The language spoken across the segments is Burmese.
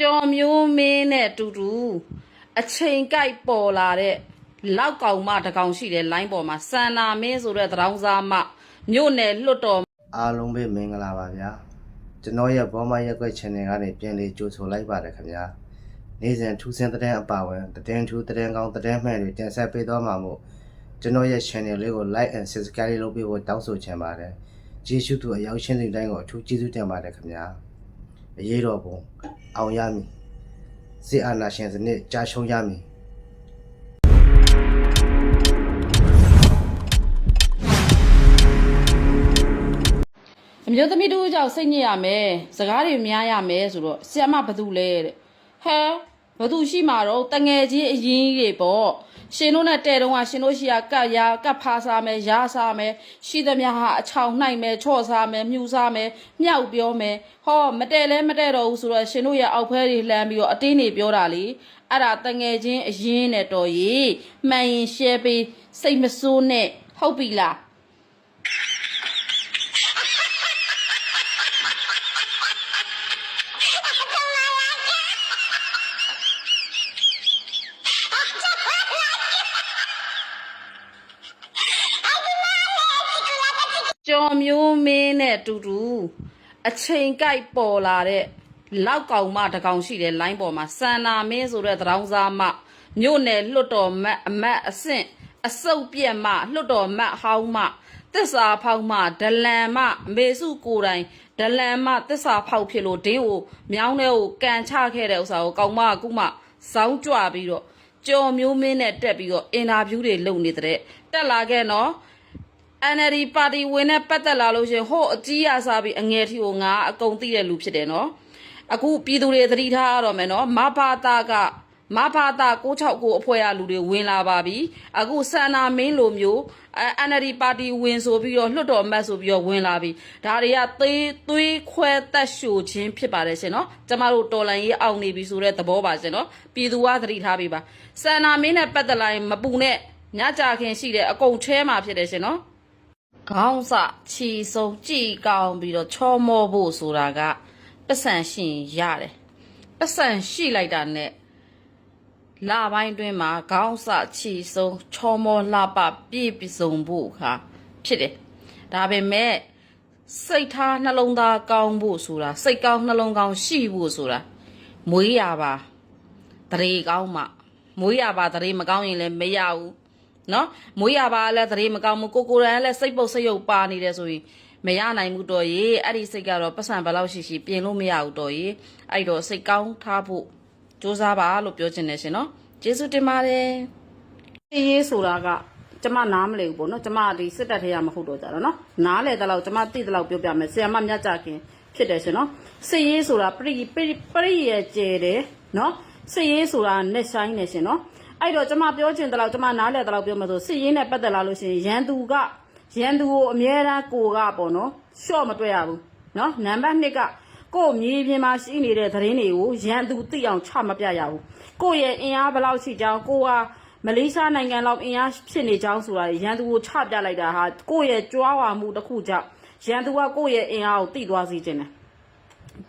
ကျော်မျိုးမင်းနဲ့အတူတူအချိန်ကိုက်ပေါ်လာတဲ့လောက်ကောင်မတစ်ကောင်ရှိတယ်လိုင်းပေါ်မှာစန္နာမင်းဆိုတဲ့သံတော်စားမမြို့နယ်လွတ်တော်အားလုံးပဲမင်္ဂလာပါဗျာကျွန်တော်ရဲ့ဘောမရက်ွက် channel ကနေပြန်လေးကြိုဆိုလိုက်ပါတယ်ခင်ဗျာနေ့စဉ်ထူးဆန်းတဲ့အပါဝင်သတင်းထူးသတင်းကောင်းသတင်းမှန်တွေတင်ဆက်ပေးသွားမှာမို့ကျွန်တော်ရဲ့ channel လေးကို like and subscribe လုပ်ပေးဖို့တောင်းဆိုချင်ပါတယ်ကျေးဇူးသူအရောက်ရှင်းတဲ့တိုင်းကိုအထူးကျေးဇူးတင်ပါတယ်ခင်ဗျာ အရေးတော်ပုံအောင်ရမည်စစ်အာဏာရှင်စနစ်ကြာရှုံးရမည်အမျိုးသမီးတို့ကြောင့်စိတ်ညစ်ရမယ်စကားတွေများရမယ်ဆိုတော့ဆီယမဘသူလဲတဲ့ဟဲဘသူရှိမှာတော့တငယ်ချင်းအရင်ကြီးတွေပေါ့ ရှင်တို့နဲ့တဲ့တုံးကရှင်တို့ရှိရကတ်ရကတ်ဖားစားမယ်ရားစားမယ်ရှိသမျှဟာအချောင်နှိုက်မယ်ချော့စားမယ်မြူစားမယ်မြောက်ပြောမယ်ဟောမတဲ့လဲမတဲ့တော့ဘူးဆိုတော့ရှင်တို့ရဲ့အောက်ဖဲတွေလှမ်းပြီးတော့အတင်းတွေပြောတာလေအဲ့ဒါတငယ်ချင်းအရင်နဲ့တော်ကြီးမှန်ရင်ရှယ်ပေးစိတ်မဆိုးနဲ့ဟုတ်ပြီလား ကျော်မျိုးမင်းနဲ့အတူတူအချိန်ကိုက်ပေါ်လာတဲ့လောက်ကောင်မတစ်ကောင်ရှိတယ်လိုင်းပေါ်မှာစန္နာမင်းဆိုတဲ့သံတော်စားမမြို့နယ်လွတ်တော်မတ်အမတ်အဆင့်အစုပ်ပြက်မလွတ်တော်မတ်ဟောင်းမတစ္ဆာဖောက်မဒလန်မအမေစုကိုယ်တိုင်ဒလန်မတစ္ဆာဖောက်ဖြစ်လို့ဒင်းကိုမြောင်းတဲ့ကိုကန်ချခဲ့တဲ့ဥစ္စာကိုကောင်မကခုမှဇောင်းကြွပြီးတော့ကျော်မျိုးမင်းနဲ့တက်ပြီးတော့အင်တာဗျူးတွေလုပ်နေတဲ့တက်လာခဲ့နော် NLD ပါတီဝင်နဲ့ပတ်သက်လာလို့ရှရင်ဟိုအကြီးအစားပြီးအငယ်ထီကိုငါအကုန်သိတဲ့လူဖြစ်တယ်နော်အခုပြည်သူတွေသတိထားရတော့မယ်နော်မဘာတာကမဘာတာ669အဖွဲ့အလူတွေဝင်လာပါပြီအခုစန္နာမင်းလိုမျိုးအဲ NLD ပါတီဝင်ဆိုပြီးတော့လွှတ်တော်အမတ်ဆိုပြီးတော့ဝင်လာပြီဒါတွေကသေးသွေးခွဲတက်ရှို့ခြင်းဖြစ်ပါတယ်ရှင်နော်ကျမတို့တော်လန်ရေးအောင်နေပြီဆိုတဲ့သဘောပါရှင်နော်ပြည်သူကသတိထားပေးပါစန္နာမင်းနဲ့ပတ်သက်လာရင်မပူနဲ့ညကြခင်ရှိတယ်အကုန်ချဲမှာဖြစ်တယ်ရှင်နော် ခေါင်းစချီဆုံးကြည်ကောင်းပြီးတော့ချောမောဖို့ဆိုတာကပတ်စံရှိရင်ရတယ်ပတ်စံရှိလိုက်တာနဲ့လပိုင်းတွင်းမှာခေါင်းစချီဆုံးချောမောလှပပြည့်ပစုံဖို့ခါဖြစ်တယ်ဒါပေမဲ့စိတ်ထားနှလုံးသားကောင်းဖို့ဆိုတာစိတ်ကောင်းနှလုံးကောင်းရှိဖို့ဆိုတာမွေးရပါတရေကောင်းမှမွေးရပါတရေမကောင်းရင်လည်းမရဘူး နော်မွေးရပါလဲသတိမကောင်းဘူးကိုကိုရန်လည်းစိတ်ပုတ်စိတ်ယုတ်ပါနေတယ်ဆိုရင်မရနိုင်ဘူးတော်ရေအဲ့ဒီစိတ်ကတော့ပတ်စံဘယ်လောက်ရှိရှိပြင်လို့မရဘူးတော်ရေအဲ့တော့စိတ်ကောင်းထားဖို့စူးစမ်းပါလို့ပြောချင်တယ်ရှင်နော်ကျေးဇူးတင်ပါတယ်အေးရေးဆိုတာကကျမနားမလည်ဘူးပေါ့နော်ကျမဒီစစ်တပ်ထဲရမဟုတ်တော့ကြတော့နော်နားလေတဲ့လောက်ကျမသိတဲ့လောက်ပြောပြမယ်ဆရာမမြတ်ကြခင်ဖြစ်တယ်ရှင်နော်စစ်ရေးဆိုတာပရိပရိပရိရဲ့ကျဲတယ်နော်စစ်ရေးဆိုတာနဲ့ဆိုင်နေရှင်နော် အဲ့တော့ကျမပြောချင်တယ်လို့ကျမနားလည်တယ်လို့ပြောမှဆိုစစ်ရေးနဲ့ပတ်သက်လာလို့ရှိရင်ရန်သူကရန်သူကိုအမြဲတမ်းကိုကပေါ့နော်ရှော့မတွေ့ရဘူးနော်နံပါတ်1ကကို့မြေပြင်မှာရှိနေတဲ့သတင်းတွေကိုရန်သူသိအောင်ချမပြရဘူးကိုယ့်ရဲ့အင်အားဘယ်လောက်ရှိကြောင်းကိုကမလေးရှားနိုင်ငံလောက်အင်အားဖြစ်နေကြောင်းဆိုတာရန်သူကိုချပြလိုက်တာဟာကိုယ့်ရဲ့ကြွားဝါမှုတစ်ခုကြောင့်ရန်သူကကိုယ့်ရဲ့အင်အားကိုသိသွားစေခြင်းတယ်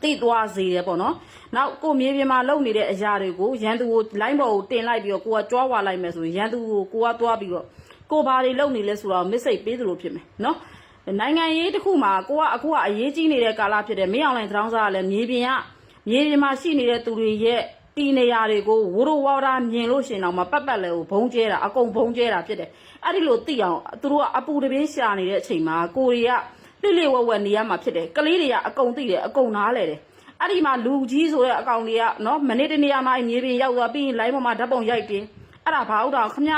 တိသွားစေတယ်ပေါ့နော်။နောက်ကိုမြေပြင်မှာလုံနေတဲ့အရာတွေကိုရန်သူကိုလိုင်းပေါ်ကိုတင်လိုက်ပြီးတော့ကိုကကြွားဝါလိုက်မယ်ဆိုရင်ရန်သူကိုကိုကသွားပြီးတော့ကိုဘာတွေလုံနေလဲဆိုတော့မစ်စိတ်ပေးသလိုဖြစ်မယ်နော်။နိုင်ငံရေးတစ်ခုမှာကိုကအခုကအရေးကြီးနေတဲ့ကာလဖြစ်တယ်မင်းအောင်လိုင်းသတောင်းစားကလည်းမြေပြင်ကမြေပြင်မှာရှိနေတဲ့သူတွေရဲ့တီနေရာတွေကိုဝရိုဝါရာမြင်လို့ရှရင်တော့မပတ်ပတ်လဲကိုဘုံကျဲတာအကုန်ဘုံကျဲတာဖြစ်တယ်။အဲ့ဒီလိုသိအောင်သူတို့ကအပူတပင်းရှာနေတဲ့အချိန်မှာကိုရီးယား လှိလှဝက်ဝက်နေရမှာဖြစ်တယ်ကလေးတွေကအကုန်သိတယ်အကုန်နားလဲတယ်အဲ့ဒီမှာလူကြီးဆိုတဲ့အကောင်တွေကနော်မနေ့တနေ့မှအမြေပြင်ရောက်သွားပြီးရင် line ပေါ်မှာဓာတ်ပုံရိုက်တင်အဲ့ဒါဘာဟုတ်တာခမရ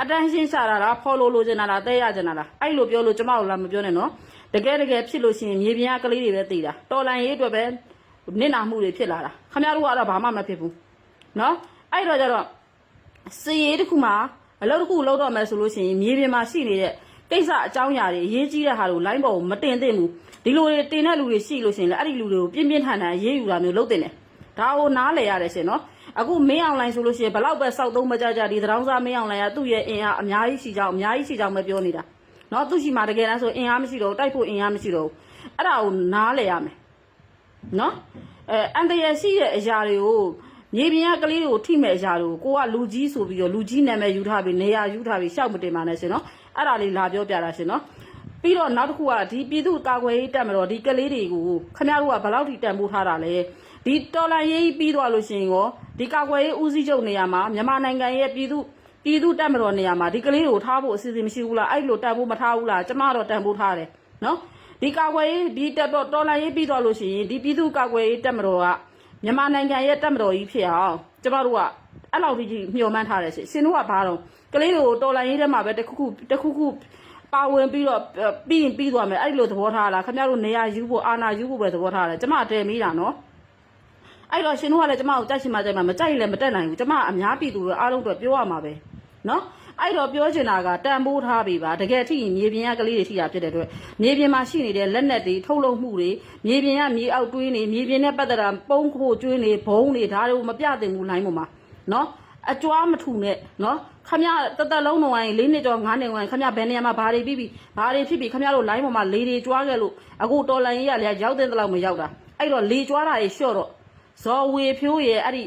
အတန်းရှင်းရှာတာလား follow လိုချင်တာလားတဲရချင်တာလားအဲ့လိုပြောလို့ကျမတို့လည်းမပြောနဲ့နော်တကယ်တကယ်ဖြစ်လို့ရှိရင်မြေပြင်ကကလေးတွေပဲသိတာတော်လန်ရေးအတွက်ပဲနစ်နာမှုတွေဖြစ်လာတာခမရတို့ကတော့ဘာမှမဖြစ်ဘူးနော်အဲ့တော့ကျတော့စီရေးတစ်ခုမှာအလုပ်တစ်ခုလုပ်တော့မယ်ဆိုလို့ရှိရင်မြေပြင်မှာရှိနေတဲ့ ကိစ္စအကြောင်းအရာတွေအရေးကြီးတဲ့ဟာတွေကို line ပေါ်ကိုမတင်သင့်ဘူးဒီလိုတွေတင်တဲ့လူတွေရှိလို့ရှိရင်လည်းအဲ့ဒီလူတွေကိုပြင်းပြင်းထန်ထန်ရေးယူတာမျိုးလုပ်တင်တယ်ဒါကိုနားလည်ရတယ်ရှင်နော်အခုမင်းအောင်လိုင်းဆိုလို့ရှိရင်ဘလောက်ပဲစောက်သုံးမကြကြဒီသတောင်းစားမင်းအောင်လိုင်းကသူ့ရဲ့အင်အားအများကြီးရှိကြောင်းအများကြီးရှိကြောင်းပဲပြောနေတာနော်သူရှိမှတကယ်တမ်းဆိုအင်အားမရှိတော့ဘူးတိုက်ဖို့အင်အားမရှိတော့ဘူးအဲ့ဒါကိုနားလည်ရမယ်နော်အဲအန်တရရှိတဲ့အရာတွေကိုမြေပြင်ကကလေးတွေကိုထိမဲ့အရာတွေကိုကိုကလူကြီးဆိုပြီးတော့လူကြီးနာမည်ယူထားပြီးနေရာယူထားပြီးရှောက်မတင်ပါနဲ့ရှင်နော် အဲ့ဒါလေးလာပြောပြတာရှင်နော်ပြီးတော့နောက်တစ်ခုကဒီပြည်သူကာကွယ်ရေးတက်မတော်ဒီကလေးတွေကိုခင်ဗျားတို့ကဘယ်လောက်ထိတန်ဖိုးထားတာလဲဒီတော်လန်ရေးပြီးသွားလို့ရှိရင်ရောဒီကာကွယ်ရေးဦးစီးချုပ်နေရာမှာမြန်မာနိုင်ငံရဲ့ပြည်သူပြည်သူတက်မတော်နေရာမှာဒီကလေးတွေကိုထားဖို့အစီအစဉ်မရှိဘူးလားအဲ့လိုတန်ဖိုးမထားဘူးလားကျမတော့တန်ဖိုးထားတယ်နော်ဒီကာကွယ်ရေးဒီတက်တော့တော်လန်ရေးပြီးသွားလို့ရှိရင်ဒီပြည်သူကာကွယ်ရေးတက်မတော်ကမြန်မာနိုင်ငံရဲ့တက်မတော်ကြီးဖြစ်အောင်ကျမတို့ကအဲ့လောက်ကြီးမျှော်မှန်းထားတယ်ရှင်ရှင်တို့ကဘာတော့ ကလေးတွေကိုတော်လန်ရေးထဲမှာပဲတစ်ခုခုတစ်ခုခုပါဝင်ပြီးတော့ပြီးရင်ပြီးသွားမယ်အဲ့လိုသဘောထားလားခင်ဗျားတို့နေရာယူဖို့အာဏာယူဖို့ပဲသဘောထားတယ်ကျမတဲမိတာနော်အဲ့တော့ရှင်တို့ကလည်းကျမကိုကြိုက်ရှင်မကြိုက်မှာမကြိုက်လည်းမတက်နိုင်ဘူးကျမအများပြည်သူတွေအားလုံးအတွက်ပြောရမှာပဲနော်အဲ့တော့ပြောချင်တာကတန်ဖိုးထားပြီပါတကယ်ထိရင်မြေပြင်ကကလေးတွေထိတာဖြစ်တဲ့အတွက်မြေပြင်မှာရှိနေတဲ့လက်နက်တွေထုတ်လုပ်မှုတွေမြေပြင်ကမြေအောက်တွင်းတွေမြေပြင်နဲ့ပတ်သက်တာပုံးခိုးကျွင်းတွေဘုံတွေဒါတွေကိုမပြတင်ဘူးလိုင်းပေါ်မှာနော်အကြွားမထူနဲ့နော် ခမရတသက်လုံးတော့ရင်၄နှစ်ကျော်၅နှစ်ဝင်ခမရဘယ်နေရာမှာဘာတွေပြီးပြီးဘာတွေဖြစ်ပြီးခမရတို့လိုင်းပေါ်မှာလေတွေကြွားခဲ့လို့အခုတော်လန်ကြီးကလည်းရောက်တဲ့တလောက်မရောက်တာအဲ့တော့လေကြွားတာတွေလျှော့တော့ဇော်ဝေဖြိုးရဲ့အဲ့ဒီ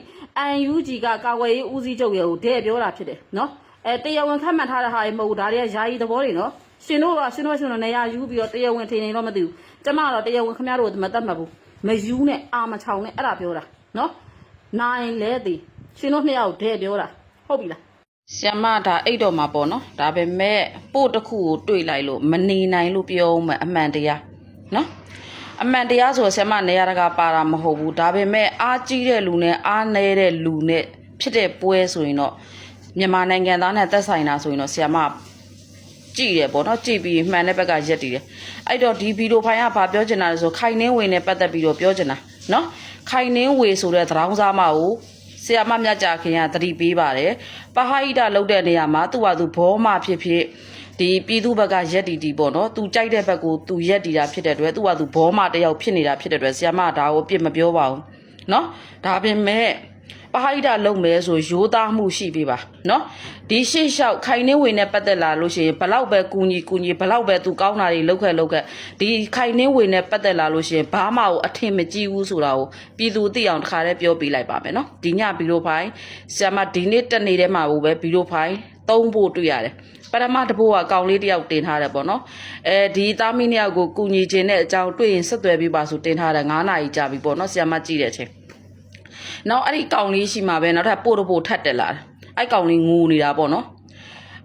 UNG ကကာကွယ်ရေးဦးစီးချုပ်ရဲ့ကိုတဲ့ပြောတာဖြစ်တယ်နော်အဲတရားဝင်ခတ်မှတ်ထားတဲ့ဟာတွေမဟုတ်ဘူးဒါတွေကယာယီသဘောတွေနော်ရှင်တို့ကရှင်တို့ရှင်တို့နေရာယူပြီးတော့တရားဝင်ထင်နေတော့မသိဘူးကျမကတော့တရားဝင်ခမရတို့မတတ်မှတ်ဘူးမယူနဲ့အာမချောင်နဲ့အဲ့ဒါပြောတာနော်နိုင်လဲသည်ရှင်တို့နှစ်ယောက်တဲ့ပြောတာဟုတ်ပြီလား ဆ iam မဒါအိတ်တော့မှာပေါ့နော်ဒါပေမဲ့ပို့တစ်ခုကိုတွေ့လိုက်လို့မနေနိုင်လို့ပြောမှအမှန်တရားနော်အမှန်တရားဆိုဆရာမနေရာတကာပါတာမဟုတ်ဘူးဒါပေမဲ့အားကြီးတဲ့လူနဲ့အားနည်းတဲ့လူနဲ့ဖြစ်တဲ့ပွဲဆိုရင်တော့မြန်မာနိုင်ငံသားနဲ့သက်ဆိုင်တာဆိုရင်တော့ဆရာမကြည့်တယ်ပေါ့နော်ကြည့်ပြီးမှန်တဲ့ဘက်ကရက်တည်တယ်အဲ့တော့ဒီဗီဒီယိုဖိုင်ကဘာပြောချင်တာလဲဆိုခိုင်နှင်းဝေနဲ့ပတ်သက်ပြီးတော့ပြောချင်တာနော်ခိုင်နှင်းဝေဆိုတဲ့သံတော်စားမကိုဆ ရာမမြတ်ကြခင်ကသတိပေးပါတယ်ပဟိတလောက်တဲ့နေရာမှာသူ့ဟာသူဘောမဖြစ်ဖြစ်ဒီပြည်သူဘက်ကရက်တီတီပေါ့နော်သူကြိုက်တဲ့ဘက်ကိုသူရက်တီတာဖြစ်တဲ့အတွက်သူကသူဘောမတယောက်ဖြစ်နေတာဖြစ်တဲ့အတွက်ဆီယမကဒါကိုပြစ်မပြောပါဘူးနော်ဒါပေမဲ့ ပဟိတလုံမယ်ဆိုရိုးသားမှုရှိပြီပါနော်ဒီရှေ့လျှောက်ခိုင်နှင်းဝင်နဲ့ပတ်သက်လာလို့ရှိရင်ဘလောက်ပဲကူညီကူညီဘလောက်ပဲသူကောင်းတာတွေလောက်ခဲ့လောက်ခဲ့ဒီခိုင်နှင်းဝင်နဲ့ပတ်သက်လာလို့ရှိရင်ဘာမှကိုအထင်မကြီးဘူးဆိုတာကိုပြည်သူသိအောင်တစ်ခါတည်းပြောပြလိုက်ပါမယ်နော်ဒီညဗီဒီယိုဖိုင်ဆီယမဒီနေ့တက်နေတဲ့မှာကိုပဲဗီဒီယိုဖိုင်သုံးဖို့တွေ့ရတယ်ပထမတစ်ဖို့ကကောင်လေးတယောက်တင်ထားတယ်ပေါ့နော်အဲဒီသားမီးနှစ်ယောက်ကိုကူညီခြင်းတဲ့အကြောင်းတွေ့ရင်ဆက်သွယ်ပြီးပါဆိုတင်ထားတယ်9နာရီကြာပြီပေါ့နော်ဆရာမကြည့်တဲ့အချိန် နောက်အဲ့ဒီကောင်လေးရှိမှာပဲနောက်ထပ်ပို့တော့ပို့ထပ်တက်လာတယ်အဲ့ကောင်လေးငိုနေတာပေါ့နော်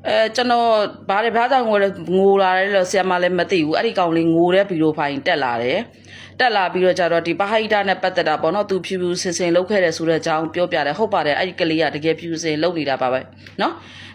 အဲကျွန်တော်ဘာလဲဘာကြောင့်ငိုလဲငိုလာတယ်လို့ဆရာမလည်းမသိဘူးအဲ့ဒီကောင်လေးငိုတဲ့ဗီဒီယိုဖိုင်တက်လာတယ်တက်လာပြီးတော့ကြတော့ဒီပဟိတနဲ့ပတ်သက်တာပေါ့နော်သူဖြူဖြူစင်စင်လောက်ခဲ့တယ်ဆိုတဲ့အကြောင်းပြောပြတယ်ဟုတ်ပါတယ်အဲ့ဒီကလေးကတကယ်ဖြူစင်လောက်နေတာပါပဲနော်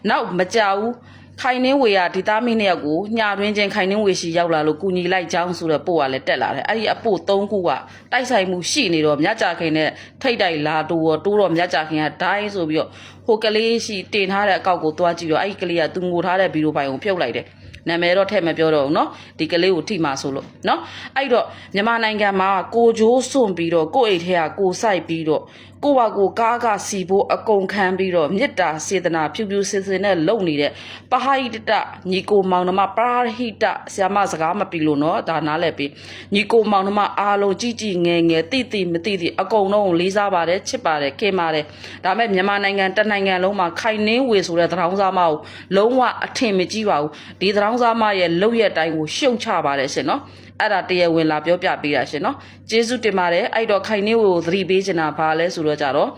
နောက်မကြဘူး ခိုင်နှင်းဝေကဒီသားမင်းနှစ်ယောက်ကိုညတွင်းချင်းခိုင်နှင်းဝေရှိရောက်လာလို့ကူညီလိုက်ကြောင်းဆိုတော့ပို့ကလည်းတက်လာတယ်အဲ့ဒီအပို့၃ခုကတိုက်ဆိုင်မှုရှိနေတော့မြတ်ကြခင်နဲ့ထိတ်တိုက်လာတိုးတော့တိုးတော့မြတ်ကြခင်ကဒိုင်းဆိုပြီးတော့ဟိုကလေးရှိတင်ထားတဲ့အကောက်ကိုသွားကြည့်တော့အဲ့ဒီကလေးကသူငိုထားတဲ့ဗီဒီယိုဖိုင်ကိုဖြုတ်လိုက်တယ်နာမည်တော့ထည့်မပြောတော့ဘူးเนาะဒီကလေးကိုထိမှဆိုလို့เนาะအဲ့တော့မြန်မာနိုင်ငံမှာကိုဂျိုးစွန့်ပြီးတော့ကိုယ့်အိတ်ထဲကကိုစိုက်ပြီးတော့ ကိုပါကိုကားကစီဖို့အကုန်ခံပြီးတော့မေတ္တာစေတနာဖြူဖြူစင်စင်နဲ့လုပ်နေတဲ့ပဟိတတညီကိုမောင်နှမပရာဟိတဆ ्याम စကားမပြီလို့နော်ဒါနားလည်ပြီးညီကိုမောင်နှမအားလုံးကြည်ကြည်ငယ်ငယ်တိတိမတိတိအကုန်လုံးလေးစားပါတယ်ချစ်ပါတယ်ခင်ပါတယ်ဒါမဲ့မြန်မာနိုင်ငံတနိုင်ငံလုံးမှာခိုင်နှင်းဝေဆိုတဲ့သံတော်စားမကိုလုံးဝအထင်မကြီးပါဘူးဒီသံတော်စားမရဲ့လုပ်ရက်တိုင်းကိုရှုံချပါတယ်ရှင်နော် အဲ့ဒါတရားဝင်လာပြောပြပေးတာရှင်နော်ကျေးဇူးတင်ပါတယ်အဲ့တော့ခိုင်နေကိုသတိပေးချင်တာဘာလဲဆိုတော့ကြတော့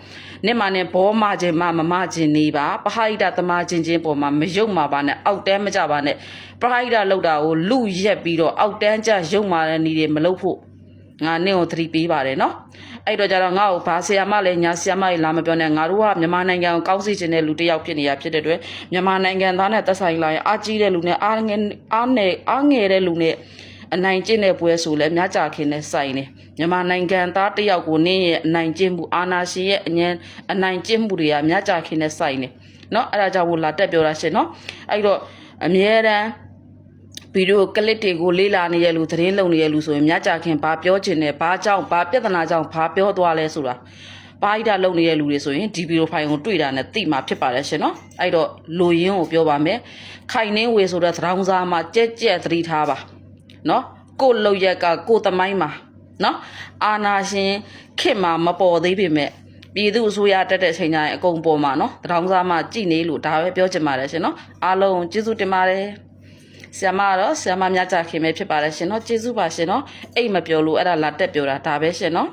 နေ့မှနဲ့ဘောမခြင်းမမမခြင်းနေပါပဟိတသမာချင်းချင်းပေါ်မှာမယုံမှာပါနဲ့အောက်တန်းမကြပါနဲ့ပဟိတလောက်တာကိုလူရက်ပြီးတော့အောက်တန်းကြယုံမာတဲ့နေတွေမလုပ်ဖို့ငါနင့်ကိုသတိပေးပါတယ်နော်အဲ့တော့ကြတော့ငါ့ကိုဘာဆီယာမလဲညာဆီယာမကြီးလာမပြောနဲ့ငါတို့ကမြန်မာနိုင်ငံကိုကောင်းစီခြင်းတဲ့လူတစ်ယောက်ဖြစ်နေရဖြစ်တဲ့အတွက်မြန်မာနိုင်ငံသားနဲ့သက်ဆိုင်လာရင်အားကြီးတဲ့လူနဲ့အားငယ်အားငယ်အားငယ်တဲ့လူနဲ့ အနိုင်ကျင့်တဲ့ပွဲဆိုလဲမြကြခင်နဲ့စိုင်နေမြန်မာနိုင်ငံသားတယောက်ကိုနင်းရဲ့အနိုင်ကျင့်မှုအာနာရှင်ရဲ့အញ្ញံအနိုင်ကျင့်မှုတွေကမြကြခင်နဲ့စိုင်နေเนาะအဲ့ဒါကြောင့်မို့လာတက်ပြောတာရှင်เนาะအဲ့တော့အမြဲတမ်းဗီဒီယိုကလစ်တွေကိုလေးလာနေရလူသတင်းလုံနေရလူဆိုရင်မြကြခင်ဘာပြောချင်တယ်ဘာကြောင့်ဘာပြဿနာကြောင့်ဘာပြောသွားလဲဆိုတာပါအိဒါလုံနေတဲ့လူတွေဆိုရင်ဒီဗီဒီယိုဖိုင်ကိုတွေ့တာနဲ့သိမှာဖြစ်ပါတယ်ရှင်နော်အဲ့တော့လူရင်းကိုပြောပါမယ်ခိုင်နှင်းဝေဆိုတဲ့သံတော်စားမှာကြက်ကြက်သတိထားပါ နော်ကို့လောက်ရက်ကကို့သမိုင်းမှာနော်အာနာရှင်ခေတ်မှာမပေါ်သေးပေမဲ့ပြည်သူအစိုးရတက်တဲ့ချိန်ကျရင်အကုန်ပေါ်မှာနော်တထောင်စားမှကြည်နေလို့ဒါပဲပြောချင်ပါတယ်ရှင်နော်အားလုံးကျေးဇူးတင်ပါတယ်ဆ iam မတော့ဆ iam မမြတ်ကြခင်ပဲဖြစ်ပါတယ်ရှင်နော်ကျေးဇူးပါရှင်နော်အိတ်မပြောလို့အဲ့ဒါလာတက်ပြောတာဒါပဲရှင်နော်